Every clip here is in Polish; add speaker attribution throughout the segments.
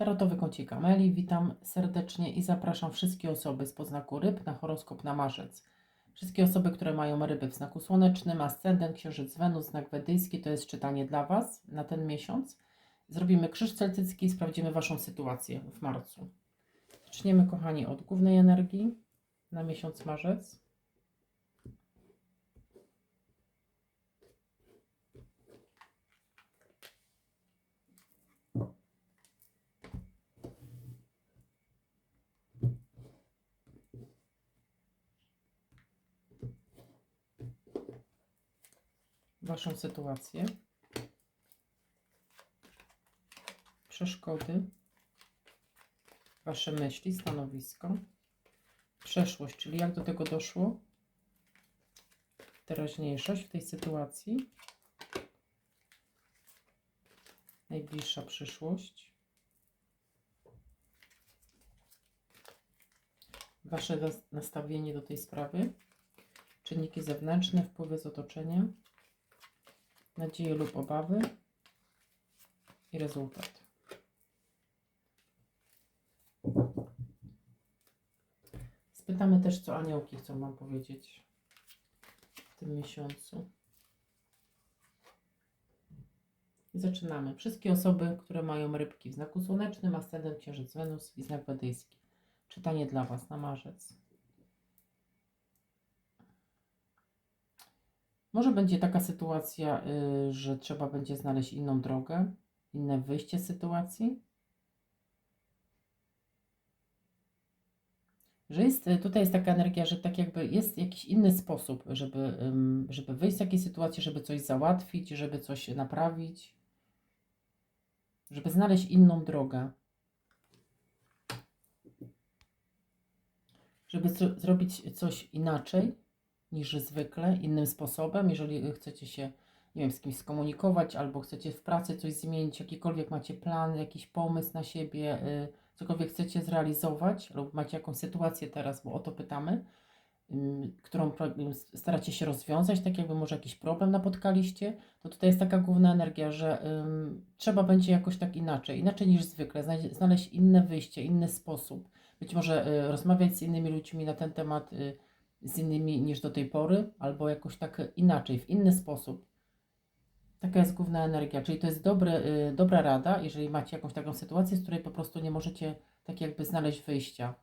Speaker 1: Tarotowy kącik Ameli. Witam serdecznie i zapraszam wszystkie osoby z poznaku ryb na horoskop na marzec. Wszystkie osoby, które mają ryby w znaku słonecznym, ascendent, księżyc, Wenus, znak wedyjski, to jest czytanie dla Was na ten miesiąc. Zrobimy krzyż celtycki i sprawdzimy Waszą sytuację w marcu. Zaczniemy, kochani, od głównej energii na miesiąc marzec. Waszą sytuację, przeszkody, Wasze myśli, stanowisko, przeszłość, czyli jak do tego doszło, teraźniejszość w tej sytuacji, najbliższa przyszłość, Wasze nas- nastawienie do tej sprawy, czynniki zewnętrzne, wpływy z otoczenia, nadzieje lub obawy i rezultat. Spytamy też, co aniołki chcą Wam powiedzieć w tym miesiącu. I zaczynamy. Wszystkie osoby, które mają rybki w znaku słonecznym, ascendent, księżyc, Wenus i znak wedyjski. Czytanie dla Was na marzec. Może będzie taka sytuacja, y, że trzeba będzie znaleźć inną drogę, inne wyjście z sytuacji. Że jest, y, tutaj jest taka energia, że tak jakby jest jakiś inny sposób, żeby, żeby wyjść z takiej sytuacji, żeby coś załatwić, żeby coś naprawić, żeby znaleźć inną drogę. Żeby zro- zrobić coś inaczej niż zwykle, innym sposobem, jeżeli chcecie się, nie wiem, z kimś skomunikować, albo chcecie w pracy coś zmienić, jakikolwiek macie plan, jakiś pomysł na siebie, y, cokolwiek chcecie zrealizować, lub macie jakąś sytuację teraz, bo o to pytamy, którą staracie się rozwiązać, tak jakby może jakiś problem napotkaliście, to tutaj jest taka główna energia, że trzeba będzie jakoś tak inaczej, inaczej niż zwykle, znaleźć, znaleźć inne wyjście, inny sposób. Być może y, rozmawiać z innymi ludźmi na ten temat, y, z innymi niż do tej pory, albo jakoś tak inaczej, w inny sposób. Taka jest główna energia, czyli to jest dobre, y, dobra rada, jeżeli macie jakąś taką sytuację, z której po prostu nie możecie tak jakby znaleźć wyjścia.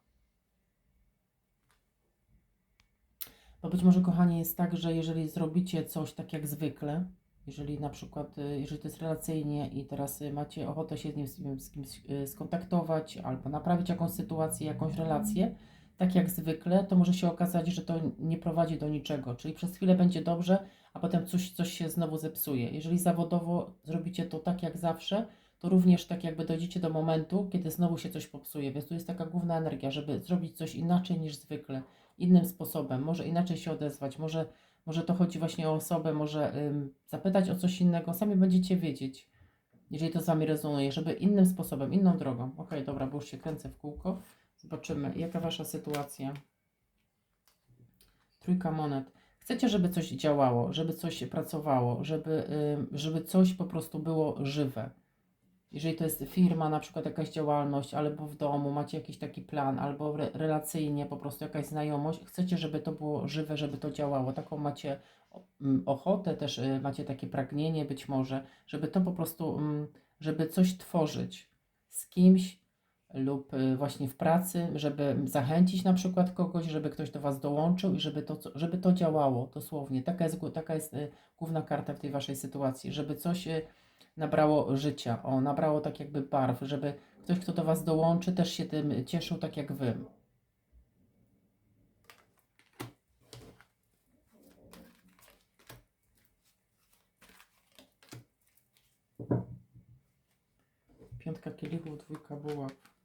Speaker 1: Bo być może, kochanie, jest tak, że jeżeli zrobicie coś tak jak zwykle, jeżeli na przykład, y, jeżeli to jest relacyjnie i teraz y, macie ochotę się z, nim- z kimś y, skontaktować albo naprawić jakąś sytuację, jakąś relację, tak jak zwykle, to może się okazać, że to nie prowadzi do niczego. Czyli przez chwilę będzie dobrze, a potem coś, coś się znowu zepsuje. Jeżeli zawodowo zrobicie to tak jak zawsze, to również tak jakby dojdziecie do momentu, kiedy znowu się coś popsuje. Więc tu jest taka główna energia, żeby zrobić coś inaczej niż zwykle, innym sposobem, może inaczej się odezwać, może, może to chodzi właśnie o osobę, może ym, zapytać o coś innego, sami będziecie wiedzieć, jeżeli to z Wami rezonuje, żeby innym sposobem, inną drogą. Okej, dobra, bo już się kręcę w kółko. Zobaczymy, jaka Wasza sytuacja. Trójka monet. Chcecie, żeby coś działało, żeby coś pracowało, żeby, żeby coś po prostu było żywe. Jeżeli to jest firma, na przykład jakaś działalność, albo w domu macie jakiś taki plan, albo re relacyjnie po prostu jakaś znajomość, chcecie, żeby to było żywe, żeby to działało. Taką macie ochotę, też y, macie takie pragnienie być może, żeby to po prostu, żeby coś tworzyć z kimś lub y, właśnie w pracy, żeby zachęcić na przykład kogoś, żeby ktoś do Was dołączył i żeby to, żeby to działało dosłownie. Taka jest, taka jest y, główna karta w tej Waszej sytuacji, żeby coś y, nabrało życia, o, nabrało tak jakby barw, żeby ktoś, kto do Was dołączy, też się tym cieszył tak jak Wy. Piątka kielichów, dwójka buław.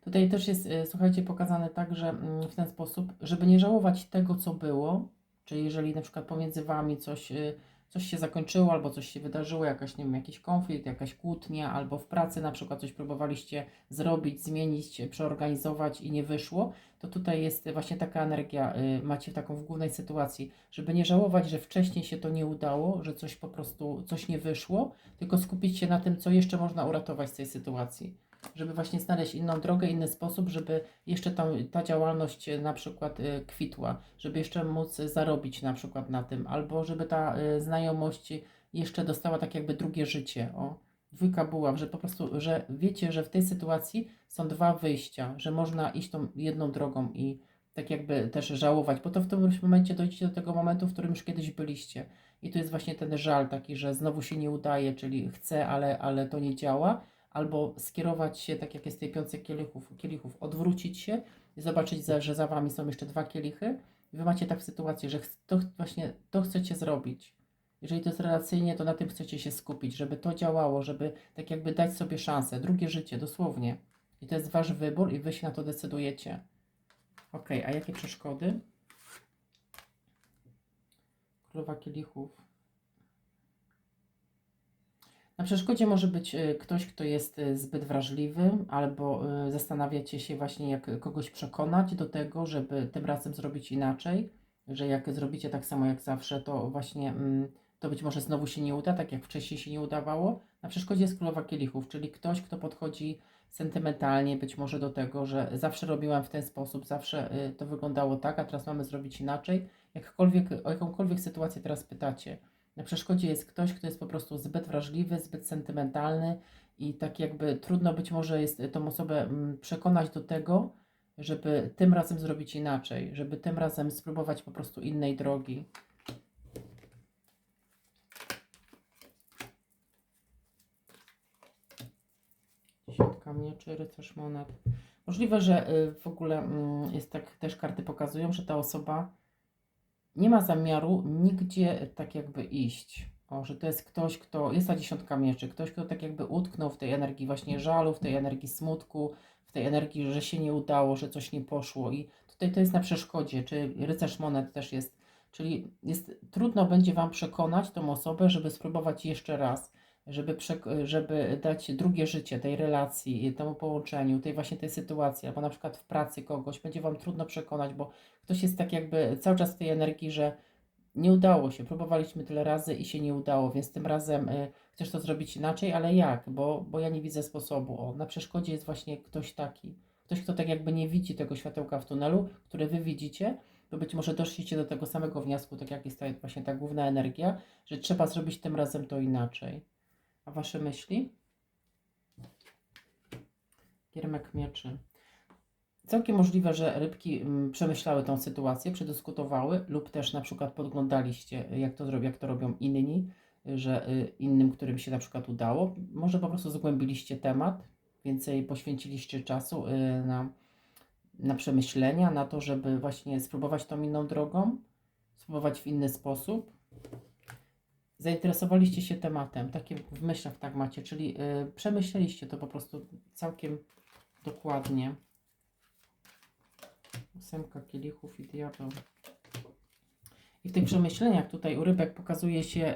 Speaker 1: Tutaj też jest, y, słuchajcie, pokazane tak, że mm, w ten sposób, żeby nie żałować tego, co było, czyli jeżeli na przykład pomiędzy Wami coś, y, coś się zakończyło, albo coś się wydarzyło, jakaś, nie wiem, jakiś konflikt, jakaś kłótnia, albo w pracy na przykład coś próbowaliście zrobić, zmienić, przeorganizować i nie wyszło, to tutaj jest właśnie taka energia, y, macie taką w głównej sytuacji, żeby nie żałować, że wcześniej się to nie udało, że coś po prostu, coś nie wyszło, tylko skupić się na tym, co jeszcze można uratować z tej sytuacji. Żeby właśnie znaleźć inną drogę, inny sposób, żeby jeszcze tam ta działalność y, na przykład y, kwitła, żeby jeszcze móc zarobić na przykład na tym, albo żeby ta y, znajomość jeszcze dostała tak jakby drugie życie. O, dwójka że po prostu, że wiecie, że w tej sytuacji są dwa wyjścia, że można iść tą jedną drogą i tak jakby też żałować, bo to w którymś momencie dojdziecie do tego momentu, w którym już kiedyś byliście. I tu jest właśnie ten żal taki, że znowu się nie udaje, czyli chcę, ale, ale to nie działa, albo skierować się, tak jak jest tej piątce kielichów, kielichów, odwrócić się i zobaczyć, że za wami są jeszcze dwa kielichy. I wy macie tak sytuację, że to właśnie to chcecie zrobić. Jeżeli to jest relacyjnie, to na tym chcecie się skupić, żeby to działało, żeby tak jakby dać sobie szansę, drugie życie, dosłownie. I to jest wasz wybór i wy się na to decydujecie. Ok, a jakie przeszkody? Królowa kielichów. Na przeszkodzie może być y, ktoś, kto jest y, zbyt wrażliwy, albo y, zastanawiacie się właśnie, jak kogoś przekonać do tego, żeby tym razem zrobić inaczej, że jak zrobicie tak samo jak zawsze, to właśnie mm, to być może znowu się nie uda, tak jak wcześniej się nie udawało. Na przeszkodzie jest królowa kielichów, czyli ktoś, kto podchodzi sentymentalnie być może do tego, że zawsze robiłam w ten sposób, zawsze to wyglądało tak, a teraz mamy zrobić inaczej. Jakkolwiek, o jakąkolwiek sytuację teraz pytacie, na przeszkodzie jest ktoś, kto jest po prostu zbyt wrażliwy, zbyt sentymentalny i tak jakby trudno być może jest tą osobę mm, przekonać do tego, żeby tym razem zrobić inaczej, żeby tym razem spróbować po prostu innej drogi. Dziesiątka mieczy, rycerz monet. Możliwe, że y, w ogóle mm, jest tak, też karty pokazują, że ta osoba nie ma zamiaru nigdzie tak jakby iść. O, że to jest ktoś, kto, jest ta dziesiątka mieczy, ktoś, kto tak jakby utknął w tej energii właśnie żalu, w tej energii smutku, w tej energii, że się nie udało, że coś nie poszło. I tutaj to jest na przeszkodzie, czy rycerz monet też jest, czyli jest, trudno będzie Wam przekonać tą osobę, żeby spróbować jeszcze raz, żeby, żeby dać drugie życie tej relacji, temu połączeniu, tej właśnie tej sytuacji, albo na przykład w pracy kogoś, będzie Wam trudno przekonać, bo ktoś jest tak jakby cały czas w tej energii, że nie udało się, próbowaliśmy tyle razy i się nie udało, więc tym razem y, chcesz to zrobić inaczej, ale jak? Bo, bo ja nie widzę sposobu. O, na przeszkodzie jest właśnie ktoś taki. Ktoś, kto tak jakby nie widzi tego światełka w tunelu, które wy widzicie, to być może doszliście do tego samego wniosku, tak jak jest ta, właśnie ta główna energia, że trzeba zrobić tym razem to inaczej. A wasze myśli? Giermek mieczy. Całkiem możliwe, że rybki mm, przemyślały tą sytuację, przedyskutowały lub też na przykład podglądaliście, jak to, jak to robią inni, że y, innym, którym się na przykład udało. Może po prostu zgłębiliście temat, więcej poświęciliście czasu y, na, na przemyślenia, na to, żeby właśnie spróbować tą inną drogą, spróbować w inny sposób. Zainteresowaliście się tematem, takie w myślach tak macie, czyli y, przemyśleliście to po prostu całkiem dokładnie. Ósemka kielichów i diabeł. I w tych przemyśleniach tutaj u rybek pokazuje się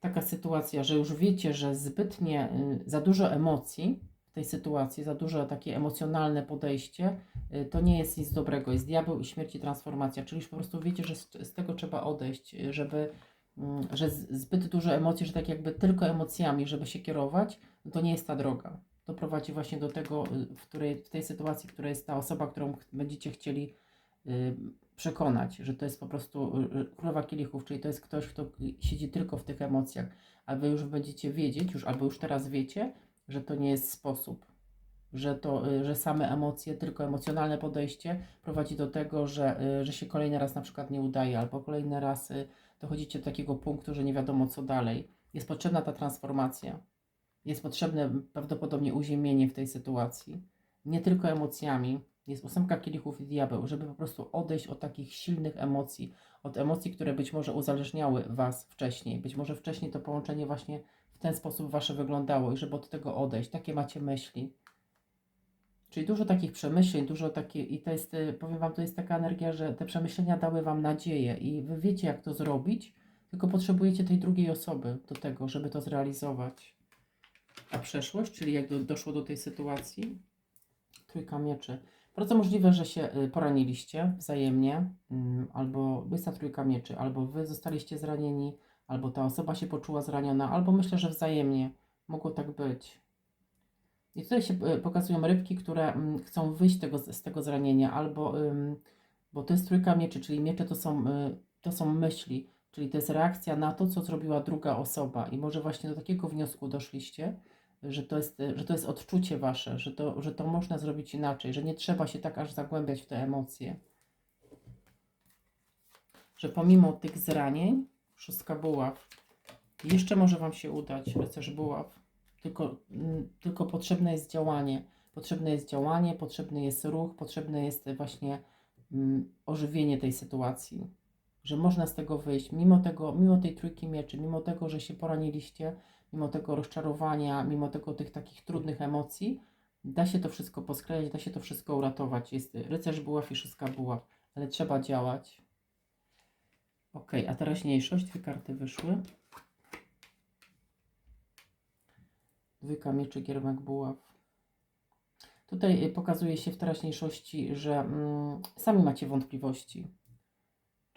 Speaker 1: taka sytuacja, że już wiecie, że zbytnie y, za dużo emocji w tej sytuacji, za dużo takie emocjonalne podejście, y, to nie jest nic dobrego. Jest diabeł i śmierć i transformacja, czyli już po prostu wiecie, że z, z tego trzeba odejść, y, żeby że z- zbyt dużo emocji, że tak jakby tylko emocjami, żeby się kierować, no to nie jest ta droga. To prowadzi właśnie do tego, y, w, której, w tej sytuacji, w której jest ta osoba, którą będziecie chcieli y, przekonać, że to jest po prostu y, królowa kielichów, czyli to jest ktoś, kto siedzi tylko w tych emocjach, a wy już będziecie wiedzieć, już albo już teraz wiecie, że to nie jest sposób, że to, że same emocje, tylko emocjonalne podejście prowadzi do tego, że, że się kolejny raz na przykład nie udaje, albo kolejny raz dochodzicie do takiego punktu, że nie wiadomo co dalej. Jest potrzebna ta transformacja. Jest potrzebne prawdopodobnie uziemienie w tej sytuacji. Nie tylko emocjami. Jest ósemka kielichów i diabeł, żeby po prostu odejść od takich silnych emocji, od emocji, które być może uzależniały Was wcześniej. Być może wcześniej to połączenie właśnie w ten sposób Wasze wyglądało i żeby od tego odejść. Takie macie myśli. Czyli dużo takich przemyśleń, dużo takie, i to jest, y, powiem Wam, to jest taka energia, że te przemyślenia dały Wam nadzieję i Wy wiecie, jak to zrobić, tylko potrzebujecie tej drugiej osoby do tego, żeby to zrealizować. A przeszłość, czyli jak do, doszło do tej sytuacji, trójka mieczy. Bardzo możliwe, że się y, poraniliście wzajemnie, mm, albo jest ta trójka mieczy, albo wy zostaliście zranieni, albo ta osoba się poczuła zraniona, albo myślę, że wzajemnie mogło tak być. I tutaj się y, pokazują rybki, które mm, chcą wyjść tego, z tego zranienia, albo, bo to jest trójka mieczy, czyli miecze to są, y, to są myśli, czyli to jest reakcja na to, co zrobiła druga osoba. I może właśnie do takiego wniosku doszliście, że to jest, że to jest odczucie wasze, że to, że to można zrobić inaczej, że nie trzeba się tak aż zagłębiać w te emocje. Że pomimo tych zranień, szóstka buław, jeszcze może wam się udać, rycerz buław, tylko, mm, tylko potrzebne jest działanie. Potrzebne jest działanie, potrzebny jest ruch, potrzebne jest właśnie mm, ożywienie tej sytuacji. Że można z tego wyjść, mimo tego, mimo tej trójki mieczy, mimo tego, że się poraniliście, mimo tego rozczarowania, mimo tego tych takich trudnych emocji, da się to wszystko posklejać, da się to wszystko uratować. Jest rycerz buław i szóstka buław, ale trzeba działać. Ok, a teraźniejszość, dwie karty wyszły. Dwójka mieczy, giermek buław. Tutaj y, pokazuje się w teraźniejszości, że mm, sami macie wątpliwości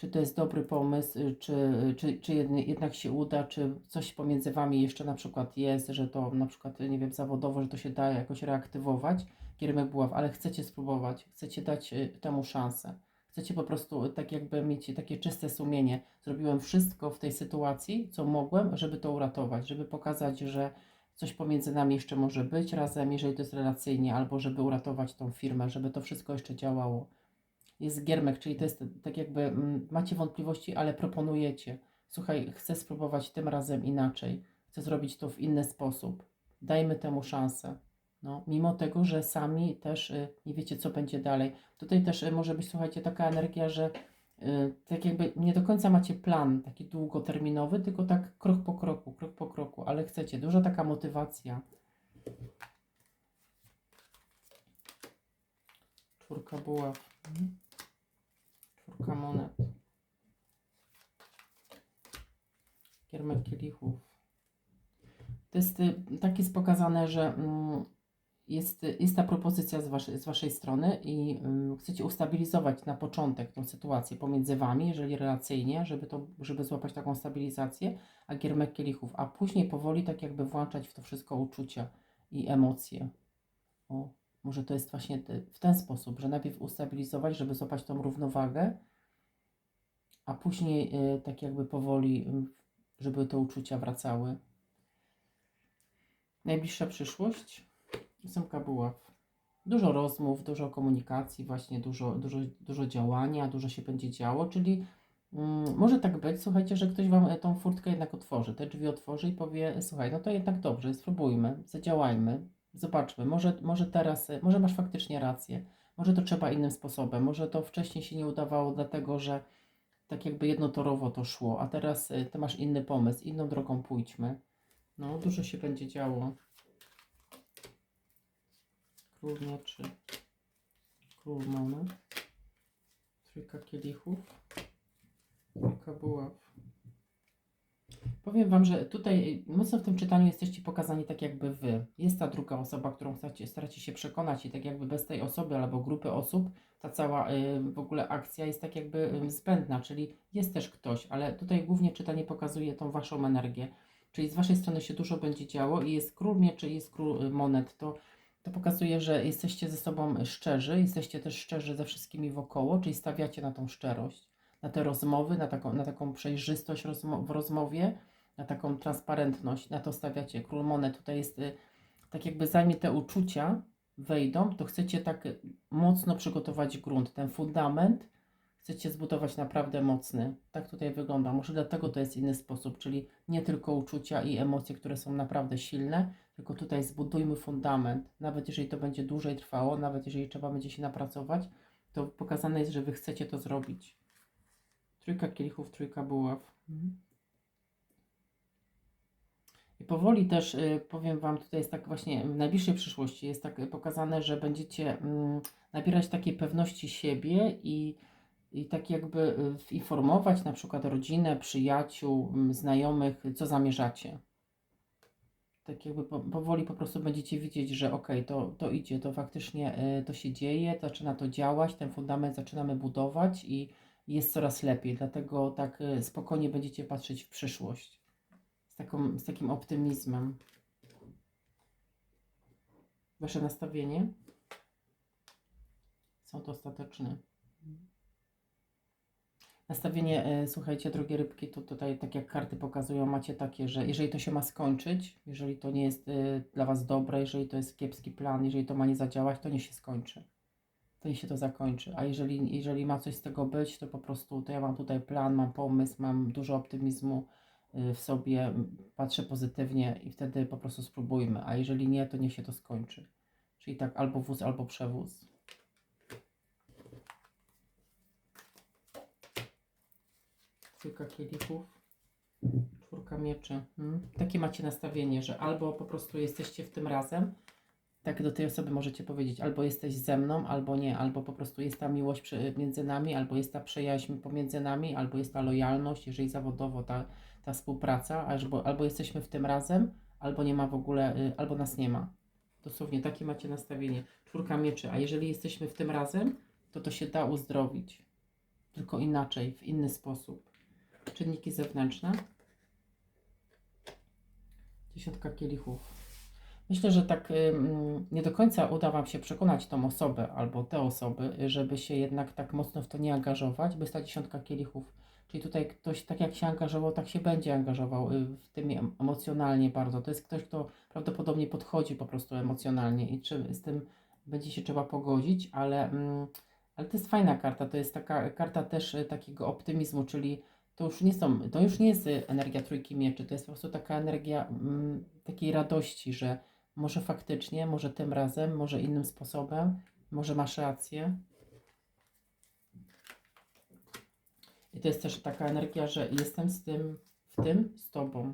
Speaker 1: czy to jest dobry pomysł, y, czy, czy, czy jedny- jednak się uda, czy coś pomiędzy Wami jeszcze na przykład jest, że to na przykład, nie wiem, zawodowo, że to się da jakoś reaktywować, kierunek buław, ale chcecie spróbować, chcecie dać y, temu szansę. Chcecie po prostu tak jakby mieć takie czyste sumienie. Zrobiłem wszystko w tej sytuacji, co mogłem, żeby to uratować, żeby pokazać, że coś pomiędzy nami jeszcze może być razem, jeżeli to jest relacyjnie, albo żeby uratować tą firmę, żeby to wszystko jeszcze działało jest giermek, czyli to jest tak jakby mm, macie wątpliwości, ale proponujecie. Słuchaj, chcę spróbować tym razem inaczej. Chcę zrobić to w inny sposób. Dajmy temu szansę. No, mimo tego, że sami też y, nie wiecie, co będzie dalej. Tutaj też y, może być, słuchajcie, taka energia, że tak jakby nie do końca macie plan taki długoterminowy, tylko tak krok po kroku, krok po kroku, ale chcecie. Duża taka motywacja. Czwórka buław. Mhm. Czwórka monet. Kiermek kielichów. To jest, y, tak jest pokazane, że mm, jest, jest ta propozycja z waszej, z waszej strony i mm, chcecie ustabilizować na początek tą sytuację pomiędzy wami, jeżeli relacyjnie, żeby, to, żeby złapać taką stabilizację, a giermek kielichów, a później powoli tak jakby włączać w to wszystko uczucia i emocje. O, może to jest właśnie te, w ten sposób, że najpierw ustabilizować, żeby złapać tą równowagę, a później y, tak jakby powoli, y, żeby te uczucia wracały. Najbliższa przyszłość. Ósemka buław. Dużo rozmów, dużo komunikacji, właśnie dużo, dużo, dużo działania, dużo się będzie działo, czyli mm, może tak być, słuchajcie, że ktoś Wam tą furtkę jednak otworzy, te drzwi otworzy i powie, słuchaj, no to jednak dobrze, spróbujmy, zadziałajmy, zobaczmy, może, może teraz, y, może masz faktycznie rację, może to trzeba innym sposobem, może to wcześniej się nie udawało dlatego, że tak jakby jednotorowo to szło, a teraz y, ty masz inny pomysł, inną drogą pójdźmy. No, dużo się będzie działo. Król mieczy, król monet, trójka kielichów, trójka buław. Powiem Wam, że tutaj mocno w tym czytaniu jesteście pokazani tak jakby Wy. Jest ta druga osoba, którą chcecie, staracie się przekonać i tak jakby bez tej osoby albo grupy osób ta cała y, w ogóle akcja jest tak jakby y, zbędna, czyli jest też ktoś, ale tutaj głównie czytanie pokazuje tą Waszą energię. Czyli z Waszej strony się dużo będzie działo i jest król mieczy, jest król y, monet. To, to pokazuje, że jesteście ze sobą szczerzy, jesteście też szczerzy ze wszystkimi wokoło, czyli stawiacie na tą szczerość, na te rozmowy, na taką, na taką przejrzystość rozmo w rozmowie, na taką transparentność, na to stawiacie. Król monet tutaj jest y, tak jakby zajmie te uczucia, wejdą, to chcecie tak mocno przygotować grunt, ten fundament chcecie zbudować naprawdę mocny. Tak tutaj wygląda. Może dlatego to jest inny sposób, czyli nie tylko uczucia i emocje, które są naprawdę silne, tylko tutaj zbudujmy fundament. Nawet jeżeli to będzie dłużej trwało, nawet jeżeli trzeba będzie się napracować, to pokazane jest, że wy chcecie to zrobić. Trójka kielichów, trójka buław. Mhm. I powoli też y, powiem Wam, tutaj jest tak właśnie w najbliższej przyszłości jest tak pokazane, że będziecie mm, nabierać takiej pewności siebie i i tak jakby y, informować na przykład rodzinę, przyjaciół, m, znajomych, co zamierzacie. Tak jakby po, powoli po prostu będziecie widzieć, że okej, to, to idzie, to faktycznie y, to się dzieje, zaczyna to działać, ten fundament zaczynamy budować i jest coraz lepiej. Dlatego tak y, spokojnie będziecie patrzeć w przyszłość. Z, taką, z takim optymizmem. Wasze nastawienie? Są to ostateczne. Nastawienie, e, słuchajcie, drogie rybki, to tutaj, tak jak karty pokazują, macie takie, że jeżeli to się ma skończyć, jeżeli to nie jest e, dla Was dobre, jeżeli to jest kiepski plan, jeżeli to ma nie zadziałać, to nie się skończy. To nie się to zakończy. A jeżeli, jeżeli ma coś z tego być, to po prostu, to ja mam tutaj plan, mam pomysł, mam dużo optymizmu e, w sobie, patrzę pozytywnie i wtedy po prostu spróbujmy. A jeżeli nie, to niech się to skończy. Czyli tak albo wóz, albo przewóz. Kilka kielichów. Czwórka mieczy. Hmm. Takie macie nastawienie, że albo po prostu jesteście w tym razem, tak do tej osoby możecie powiedzieć, albo jesteś ze mną, albo nie, albo po prostu jest ta miłość między nami, albo jest ta przyjaźń pomiędzy nami, albo jest ta lojalność, jeżeli zawodowo ta, ta współpraca, albo, albo jesteśmy w tym razem, albo nie ma w ogóle, y, albo nas nie ma. Dosłownie takie macie nastawienie. Czwórka mieczy, a jeżeli jesteśmy w tym razem, to to się da uzdrowić. Tylko inaczej, w inny sposób. Czynniki zewnętrzne. Dziesiątka kielichów. Myślę, że tak nie do końca uda Wam się przekonać tą osobę albo te osoby, żeby się jednak tak mocno w to nie angażować, bo jest ta dziesiątka kielichów. Czyli tutaj ktoś tak jak się angażował, tak się będzie angażował y, w tym em- emocjonalnie bardzo. To jest ktoś, kto prawdopodobnie podchodzi po prostu emocjonalnie i czy z tym będzie się trzeba pogodzić, ale, mm, ale to jest fajna karta. To jest taka karta też y, takiego optymizmu, czyli to już nie są, to już nie jest y, energia trójki mieczy, to jest po prostu taka energia mm, takiej radości, że może faktycznie, może tym razem, może innym sposobem, może masz rację. I to jest też taka energia, że jestem z tym, w tym z tobą.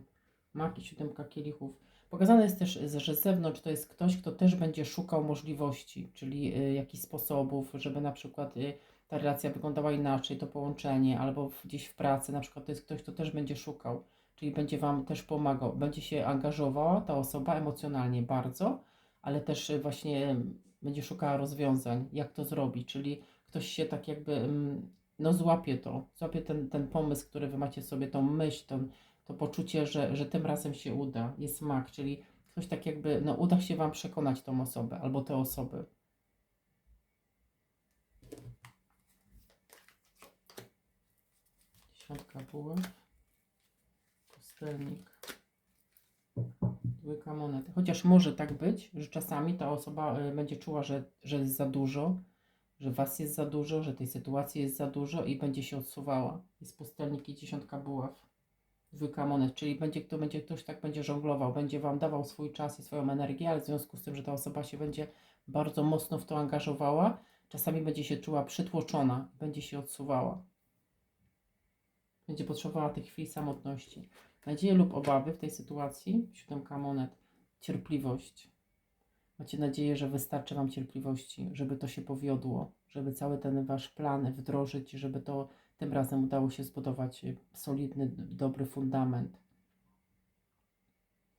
Speaker 1: Mak i siódemka kielichów. Pokazane jest też, że z zewnątrz to jest ktoś, kto też będzie szukał możliwości, czyli y, jakichś sposobów, żeby na przykład y, ta relacja wyglądała inaczej, to połączenie, albo gdzieś w pracy, na przykład to jest ktoś, kto też będzie szukał, czyli będzie Wam też pomagał, będzie się angażowała ta osoba emocjonalnie bardzo, ale też y, właśnie ym, będzie szukała rozwiązań, jak to zrobić, czyli ktoś się tak jakby, ym, no złapie to, złapie ten, ten pomysł, który Wy macie sobie, tą myśl, tą, to poczucie, że, że tym razem się uda, jest mak, czyli ktoś tak jakby, no uda się Wam przekonać tą osobę, albo te osoby. Dziesiątka bułek. Pustelnik. Dwójka monety. Chociaż może tak być, że czasami ta osoba y, będzie czuła, że, że jest za dużo, że was jest za dużo, że tej sytuacji jest za dużo i będzie się odsuwała. Jest pustelnik i dziesiątka buław. Dwójka monet, czyli będzie, to będzie ktoś tak będzie żonglował, będzie wam dawał swój czas i swoją energię, ale w związku z tym, że ta osoba się będzie bardzo mocno w to angażowała, czasami będzie się czuła przytłoczona, będzie się odsuwała. Będzie potrzebowała tych chwil samotności. Nadzieje lub obawy w tej sytuacji, siódemka monet, cierpliwość. Macie nadzieję, że wystarczy Wam cierpliwości, żeby to się powiodło, żeby cały ten Wasz plan wdrożyć, żeby to tym razem udało się zbudować solidny, dobry fundament.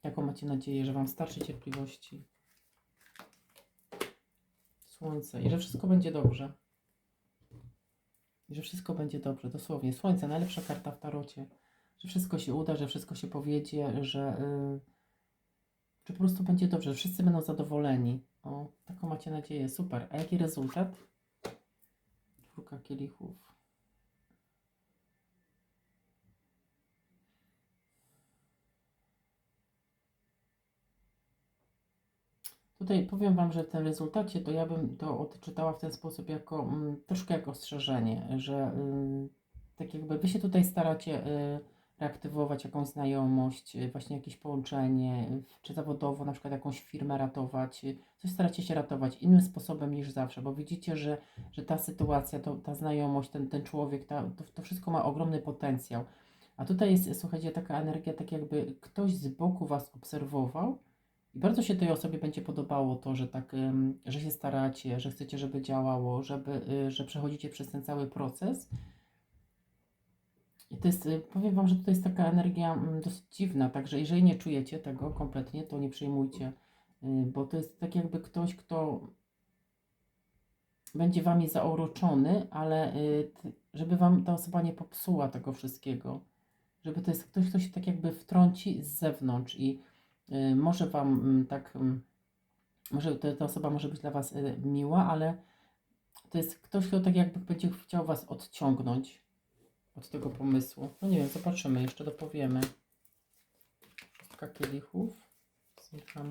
Speaker 1: Jaką macie nadzieję, że Wam starczy cierpliwości? Słońce i że wszystko będzie dobrze. Że wszystko będzie dobrze, dosłownie. Słońce, najlepsza karta w tarocie. Że wszystko się uda, że wszystko się powiedzie, że, yy, że po prostu będzie dobrze, że wszyscy będą zadowoleni. O, taką macie nadzieję. Super. A jaki rezultat? Czwórka kielichów. Tutaj powiem Wam, że w tym rezultacie to ja bym to odczytała w ten sposób jako mm, troszkę jak ostrzeżenie, że y, tak jakby Wy się tutaj staracie y, reaktywować jakąś znajomość, y, właśnie jakieś połączenie, y, czy zawodowo na przykład jakąś firmę ratować, y, coś staracie się ratować innym sposobem niż zawsze, bo widzicie, że, że ta sytuacja, to, ta znajomość, ten, ten człowiek, ta, to, to wszystko ma ogromny potencjał. A tutaj jest, słuchajcie, taka energia, tak jakby ktoś z boku Was obserwował bardzo się tej osobie będzie podobało to, że tak, że się staracie, że chcecie, żeby działało, żeby, y, że przechodzicie przez ten cały proces. I to jest, y, powiem Wam, że to jest taka energia mm, dosyć dziwna, także jeżeli nie czujecie tego kompletnie, to nie przejmujcie, y, bo to jest tak jakby ktoś, kto będzie Wami zaoroczony, ale żeby Wam ta osoba nie popsuła tego wszystkiego, żeby to jest ktoś, kto się tak jakby wtrąci z zewnątrz i może Wam mm, tak, mm, może ta osoba może być dla Was y, miła, ale to jest ktoś, kto tak jakby będzie chciał Was odciągnąć od tego pomysłu. No nie wiem, zobaczymy, jeszcze dopowiemy. Szóstka kielichów, ósemka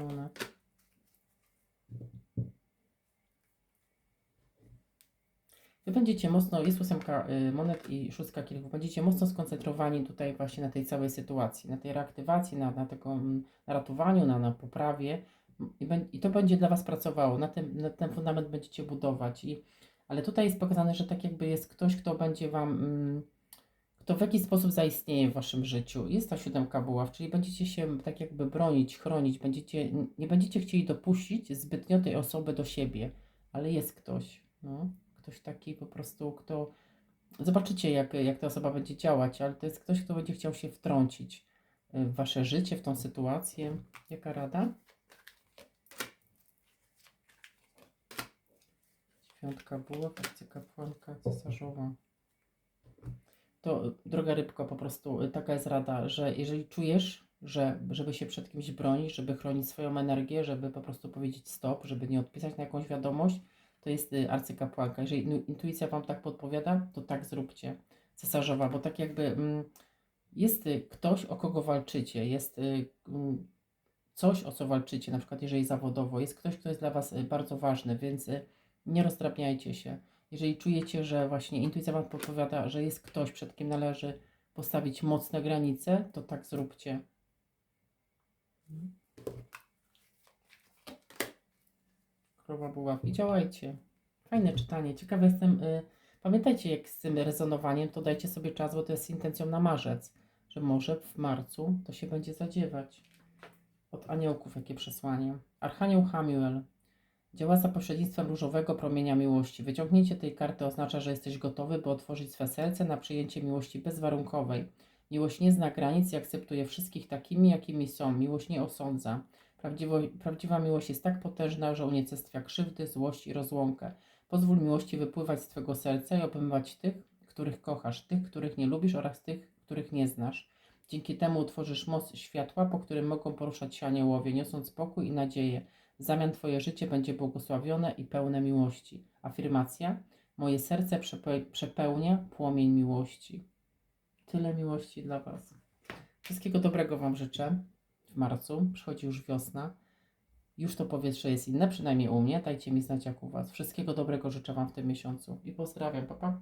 Speaker 1: Wy będziecie mocno, jest ósemka y, monet i szóstka kielichów, będziecie mocno skoncentrowani tutaj właśnie na tej całej sytuacji, na tej reaktywacji, na, na, tego, mm, na ratowaniu, na, na poprawie I, i to będzie dla Was pracowało, na, tym, na ten fundament będziecie budować. I, ale tutaj jest pokazane, że tak jakby jest ktoś, kto będzie Wam, mm, kto w jakiś sposób zaistnieje w Waszym życiu. Jest ta siódemka buław, czyli będziecie się tak jakby bronić, chronić, będziecie, nie będziecie chcieli dopuścić zbytnio tej osoby do siebie, ale jest ktoś, no ktoś taki po prostu, kto. Zobaczycie, jak, jak ta osoba będzie działać, ale to jest ktoś, kto będzie chciał się wtrącić y, w wasze życie, w tą sytuację. Jaka rada? Świątka buław, arcykapłanka cesarzowa. To, y, droga rybko, po prostu y, taka jest rada, że jeżeli czujesz, że żeby się przed kimś bronić, żeby chronić swoją energię, żeby po prostu powiedzieć stop, żeby nie odpisać na jakąś wiadomość, to jest y, arcykapłanka. Jeżeli intuicja Wam tak podpowiada, to tak zróbcie. Cesarzowa, bo tak jakby mm, jest y, ktoś, o kogo walczycie, jest y, mm, coś, o co walczycie, na przykład jeżeli zawodowo, jest ktoś, kto jest dla Was bardzo ważny, więc nie rozdrabniajcie się. Jeżeli czujecie, że właśnie intuicja Wam podpowiada, że jest ktoś, przed kim należy postawić mocne granice, to tak zróbcie. Krowa buław i działajcie. Fajne czytanie. Ciekawe jestem. Y, pamiętajcie, jak z tym rezonowaniem, to dajcie sobie czas, bo to jest intencją na marzec, że może w marcu to się będzie zadziewać. Od aniołków jakie przesłanie. Archanioł Hamuel. Działa za pośrednictwem różowego promienia miłości. Wyciągnięcie tej karty oznacza, że jesteś gotowy, by otworzyć swe serce na przyjęcie miłości bezwarunkowej. Miłość nie zna granic i akceptuje wszystkich takimi, jakimi są. Miłość nie osądza. Prawdziwo, prawdziwa miłość jest tak potężna, że unicestwia krzywdy, złość i rozłąkę. Pozwól miłości wypływać z Twego serca i obejmować tych, których kochasz, tych, których nie lubisz oraz tych, których nie znasz. Dzięki temu utworzysz most światła, po którym mogą poruszać się aniołowie, niosąc spokój i nadzieję. W zamian Twoje życie będzie błogosławione i pełne miłości. Afirmacja. Moje serce przepe- przepełnia płomień miłości. Tyle miłości dla Was. Wszystkiego dobrego Wam życzę marcu. Przychodzi już wiosna. Już to powietrze jest inne, przynajmniej u mnie. Dajcie mi znać jak u Was. Wszystkiego dobrego życzę Wam w tym miesiącu i pozdrawiam. Pa, pa.